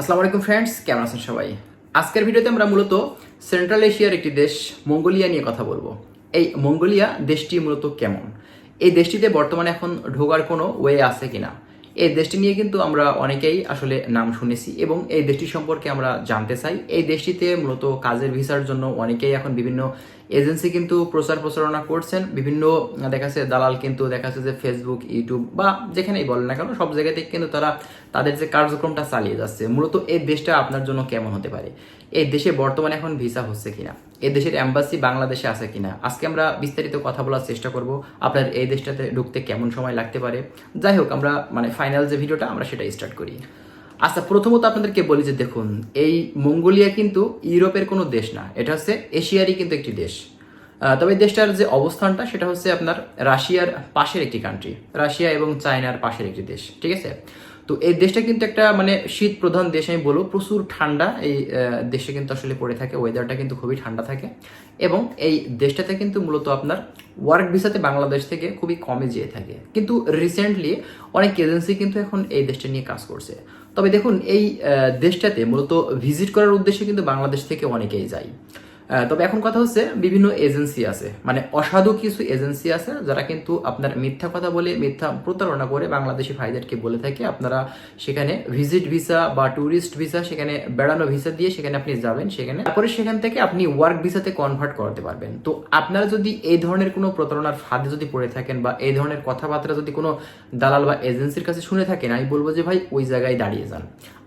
আসসালামু আলাইকুম ফ্রেন্ডস কেমন আছেন সবাই? আজকের ভিডিওতে আমরা মূলত সেন্ট্রাল এশিয়ার একটি দেশ, মঙ্গোলিয়া নিয়ে কথা বলব। এই মঙ্গোলিয়া দেশটি মূলত কেমন? এই দেশটিতে বর্তমানে এখন ঢোকার কোনো ওয়ে আছে কিনা? এই দেশটি নিয়ে কিন্তু আমরা অনেকেই আসলে নাম শুনেছি এবং এই দেশটি সম্পর্কে আমরা জানতে চাই। এই দেশটিতে মূলত কাজের ভিসার জন্য অনেকেই এখন বিভিন্ন এজেন্সি কিন্তু প্রচার প্রচারণা করছেন। বিভিন্ন দেখা যাচ্ছে দালাল কিন্তু দেখা যাচ্ছে যে ফেসবুক ইউটিউব বা যেখানেই বলেন না কেন, সব জায়গাতে কিন্তু তারা তাদের যে কার্যক্রমটা চালিয়ে যাচ্ছে, মূলত এই দেশটা আপনার জন্য কেমন হতে পারে? এই দেশে বর্তমানে এখন ভিসা হচ্ছে কিনা? এই দেশের অ্যাম্বাসি বাংলাদেশে আছে কিনা? আজকে আমরা বিস্তারিত কথা বলার চেষ্টা করব, আপনার এই দেশটাতে ঢুকতে কেমন সময় লাগতে পারে? যাই হোক, আমরা মানে ফাইনাল যে ভিডিওটা আমরা সেটা স্টার্ট করি। আচ্ছা প্রথমত আপনাদেরকে বলি যে দেখুন, এই মঙ্গোলিয়া কিন্তু ইউরোপের কোনো দেশ না, এটা হচ্ছে এশিয়ারই কিন্তু একটি দেশ। তবে দেশটার যে অবস্থানটা, সেটা হচ্ছে আপনার রাশিয়ার পাশের একটি কান্ট্রি রাশিয়া এবং চায়নার পাশের একটি দেশ, ঠিক আছে? তো এই দেশটা কিন্তু একটা মানে শীত প্রধান দেশ, আমি বলব, প্রচুর ঠান্ডা, এই দেশে কিন্তু আসলে পড়ে থাকে ওয়েদারটা কিন্তু খুবই ঠান্ডা থাকে। এবং এই দেশটাতে কিন্তু মূলত আপনার ওয়ার্ক ভিসাতে বাংলাদেশ থেকে খুবই কমে যেয়ে থাকে। কিন্তু রিসেন্টলি অনেক এজেন্সি কিন্তু এখন এই দেশটা নিয়ে কাজ করছে। তবে দেখুন এই দেশটাতে মূলত ভিজিট করার উদ্দেশ্যে কিন্তু বাংলাদেশ থেকে অনেকেই যায়। তবে এখন কথা হচ্ছে বিভিন্ন এজেন্সি আছে। মানে অসাধু কিছু এজেন্সি আছে যারা কিন্তু আপনার মিথ্যা কথা বলে, মিথ্যা প্রতারণা করে বাংলাদেশি ভাইদেরকে বলে থাকে। আপনারা সেখানে ভিজিট ভিসা বা ট্যুরিস্ট ভিসা সেখানে বেড়ানো ভিসা দিয়ে সেখানে আপনি যাবেন, সেখানে। তারপরে সেখান থেকে আপনি ওয়ার্ক ভিসাতে কনভার্ট করতে পারবেন। তো আপনারা যদি এই ধরনের কোনো প্রতারণার ফাঁদে যদি পড়ে থাকেন বা এই ধরনের কথাবার্তা যদি কোনো দালাল বা এজেন্সির কাছে শুনে থাকেন, আমি বলব যে ভাই ওই জায়গায় দাঁড়িয়ে যান।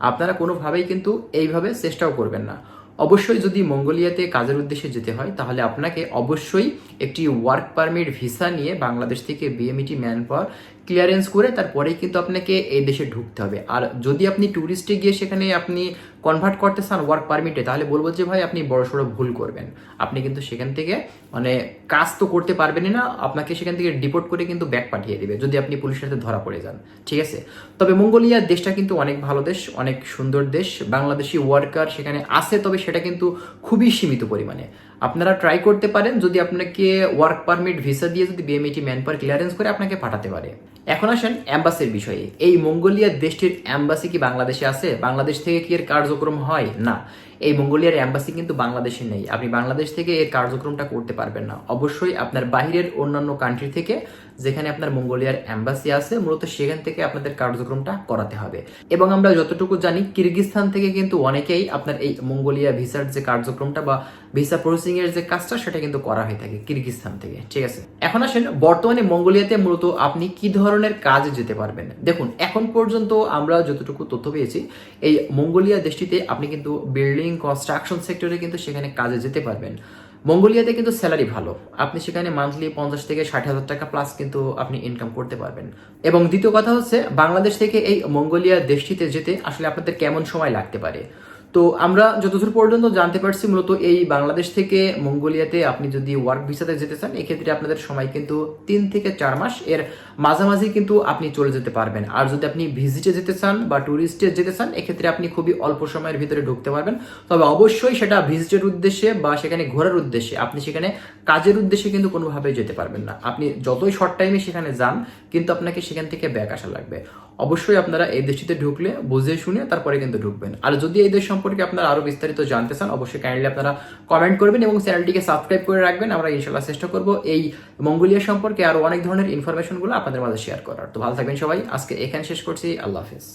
আপনারা কোনোভাবেই কিন্তু এইভাবে চেষ্টাও করবেন না। অবশ্যই যদি মঙ্গোলিয়াতে কাজের উদ্দেশ্যে যেতে হয়, তাহলে আপনাকে অবশ্যই একটি ওয়ার্ক পারমিট ভিসা নিয়ে বাংলাদেশ থেকে বিএমইটি ম্যান পাওয়ার ক্লিয়ারেন্স করে তারপরেই কিন্তু আপনাকে এই দেশে ঢুকতে হবে। আর যদি আপনি ট্যুরিস্টে গিয়ে সেখানে আপনি কনভার্ট করতে চান ওয়ার্ক পারমিটে তাহলে বলব যে ভাই আপনি বড়সড় ভুল করবেন। আপনি কিন্তু সেখান থেকে মানে কাজ তো করতে পারবেনই না, আপনাকে সেখান থেকে ডিপোর্ট করে কিন্তু ব্যাক পাঠিয়ে দেবে, যদি আপনি পুলিশের হাতে ধরা পড়ে যান। ঠিক আছে? তবে মঙ্গোলিয়া দেশটা কিন্তু অনেক ভালো দেশ, অনেক সুন্দর দেশ। বাংলাদেশি ওয়ার্কার সেখানে আছে, তবে সেটা কিন্তু খুবই সীমিত পরিমাণে। আপনারা ট্রাই করতে পারেন যদি আপনাকে ওয়ার্ক পারমিট ভিসা দিয়ে যদি বিএমইটি ম্যান পাওয়ার ক্লিয়ারেন্স করে আপনাকে পাঠাতে পারে। এখন আসেন অ্যাম্বাসির বিষয়ে। এই মঙ্গোলিয়ার দেশটির অ্যাম্বাসি কি বাংলাদেশে আছে? বাংলাদেশ থেকে কি এর কার্যক্রম হয়? না। এই মঙ্গোলিয়ার অ্যাম্বাসি কিন্তু বাংলাদেশে নেই। আপনি বাংলাদেশ থেকে এর কার্যক্রমটা করতে পারবেন না। অবশ্যই আপনার বাইরের অন্যান্য কান্ট্রি থেকে যেখানে আপনার মঙ্গোলিয়ার অ্যাম্বাসি আছে, মূলত সেখান থেকে আপনাদের কার্যক্রমটা করাতে হবে। এবং আমরা যতটুকু জানি, কিরগিজস্তান থেকে কিন্তু অনেকেই আপনার এই মঙ্গোলিয়া ভিসার যে কার্যক্রমটা বা ভিসা প্রসেসিং এর যে কাজটা, সেটা কিন্তু করা হয়ে থাকে কিরগিজস্তান থেকে। ঠিক আছে? এখন আসেন, বর্তমানে মঙ্গোলিয়াতে মূলত আপনি কি ধরনের কাজে যেতে পারবেন? দেখুন, এখন পর্যন্ত আমরা যতটুকু তথ্য পেয়েছি, এই মঙ্গোলিয়া দেশটিতে আপনি কিন্তু বিল্ডিং কনস্ট্রাকশন সেক্টরে কিন্তু সেখানে কাজে যেতে পারবেন। মঙ্গোলিয়াতে কিন্তু স্যালারি ভালো। আপনি সেখানে মান্থলি পঞ্চাশ থেকে ষাট হাজার টাকা প্লাস কিন্তু আপনি ইনকাম করতে পারবেন। এবং দ্বিতীয় কথা হচ্ছে, বাংলাদেশ থেকে এই মঙ্গোলিয়া দেশটিতে যেতে আসলে আপনাদের কেমন সময় লাগতে পারে? তো আমরা যতদূর পর্যন্ত জানতে পারছি, মূলত এই বাংলাদেশ থেকে মঙ্গোলিয়াতে আপনি যদি ওয়ার্ক ভিসাতে যেতে চান, এক্ষেত্রে আপনাদের সময় কিন্তু তিন থেকে চার মাস। এর মাঝামাঝি কিন্তু আপনি চলে যেতে পারবেন। আর যদি আপনি ভিজিটে যেতে চান বা ট্যুরিস্টে যেতে চান, এক্ষেত্রে আপনি খুবই অল্প সময়ের ভিতরে ঢুকতে পারবেন। তবে অবশ্যই সেটা ভিজিটের উদ্দেশ্যে বা সেখানে ঘোরার উদ্দেশ্যে আপনি সেখানে কাজের উদ্দেশ্যে কিন্তু কোনোভাবে যেতে পারবেন না। আপনি যতই শর্ট টাইমে সেখানে যান, কিন্তু আপনাকে সেখান থেকে ব্যাক আসা লাগবে। অবশ্যই আপনারা এই দেশটিতে ঢুকলে বুঝে শুনে তারপরে কিন্তু ঢুকবেন। আর যদি এই দেশ সম্পর্কে আপনারা আরও বিস্তারিত জানতে চান, অবশ্যই কাইন্ডলি আপনারা কমেন্ট করবেন এবং চ্যানেলটিকে সাবস্ক্রাইব করে রাখবেন। আমরা ইনশাল্লাহ চেষ্টা করব এই মঙ্গোলিয়া সম্পর্কে আরও অনেক ধরনের ইনফরমেশনগুলো আপনাদের মাঝে শেয়ার করার। তো ভালো থাকবেন সবাই। আজকে এখানে শেষ করছি। আল্লাহ হাফেজ।